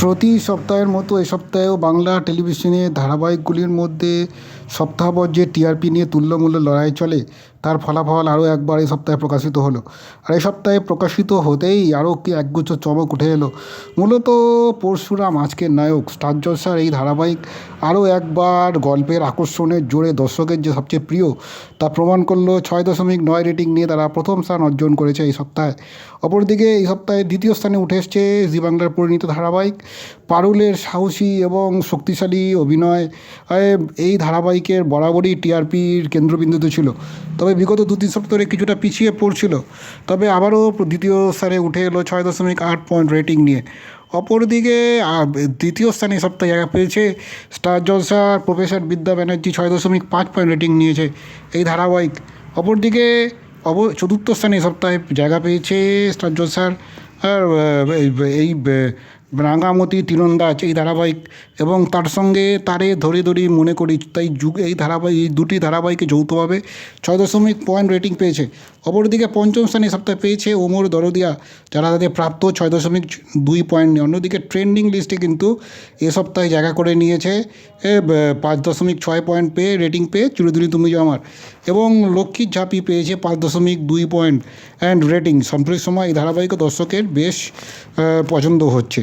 প্রতি সপ্তাহের মতো এ সপ্তাহেও বাংলা টেলিভিশনে ধারাবাহিকগুলির মধ্যে সপ্তাহ যে টিআরপি নিয়ে তুল্যমূল্য লড়াই চলে। তার ফলাফল আরও একবার এই সপ্তাহে প্রকাশিত হলো। আর এই সপ্তাহে প্রকাশিত হতেই আরও কি একগুচ্ছ চমক উঠে এলো। মূলত পরশুরাম আজকের নায়ক, স্টার এই ধারাবাহিক আরও একবার গল্পের আকর্ষণের জোরে দর্শকের যে সবচেয়ে প্রিয়, তা প্রমাণ করল ছয় দশমিক নয় রেটিং নিয়ে তারা প্রথম স্থান অর্জন করেছে এই সপ্তাহে। অপরদিকে এই সপ্তাহে দ্বিতীয় স্থানে উঠে এসছে জি বাংলার পরিণীত ধারাবাহিক, পারুলের সাহসী এবং শক্তিশালী অভিনয়। এই ধারাবাহিকের বরাবরই টিআরপির কেন্দ্রবিন্দুতে ছিল। তবে বিগত দু তিন সপ্তাহে কিছুটা পিছিয়ে পড়ছিল। তবে আবারও দ্বিতীয় স্থানে উঠে এলো ছয় দশমিক আট পয়েন্ট রেটিং নিয়ে। অপরদিকে দ্বিতীয় স্থানে সপ্তাহে জায়গা পেয়েছে স্টার জলসার প্রফেসর বিদ্যা ব্যানার্জি ছয় দশমিক পাঁচ পয়েন্ট রেটিং নিয়েছে এই ধারাবাহিক। অপরদিকে, অব, চতুর্থ স্থানে সপ্তাহে জায়গা পেয়েছে স্টার জলসার, আর এই রাঙামতি তীরন্দাজ এই ধারাবাহিক এবং তার সঙ্গে তারে ধরে ধরে মনে করি, তাই যুগ এই ধারাবাহিক, এই দুটি ধারাবাহিকে যৌথভাবে ছয় দশমিক পয়েন্ট রেটিং পেয়েছে। অপরদিকে পঞ্চম স্থানে সপ্তাহে পেয়েছে ওমর দরদিয়া, যারা তাদের প্রাপ্ত ছয় দশমিক দুই পয়েন্ট নিয়ে। অন্যদিকে ট্রেন্ডিং লিস্টে কিন্তু এ সপ্তাহে জায়গা করে নিয়েছে পাঁচ দশমিক ছয় পয়েন্ট পেয়ে রেটিং পেয়ে চুরিদুরি তুমি আমার। এবং লক্ষ্মীর ঝাঁপি পেয়েছে পাঁচ দশমিক দুই পয়েন্ট, অ্যান্ড রেটিং সাম্প্রতিক সময় এই ধারাবাহিক দর্শকের বেশ পছন্দ হচ্ছে।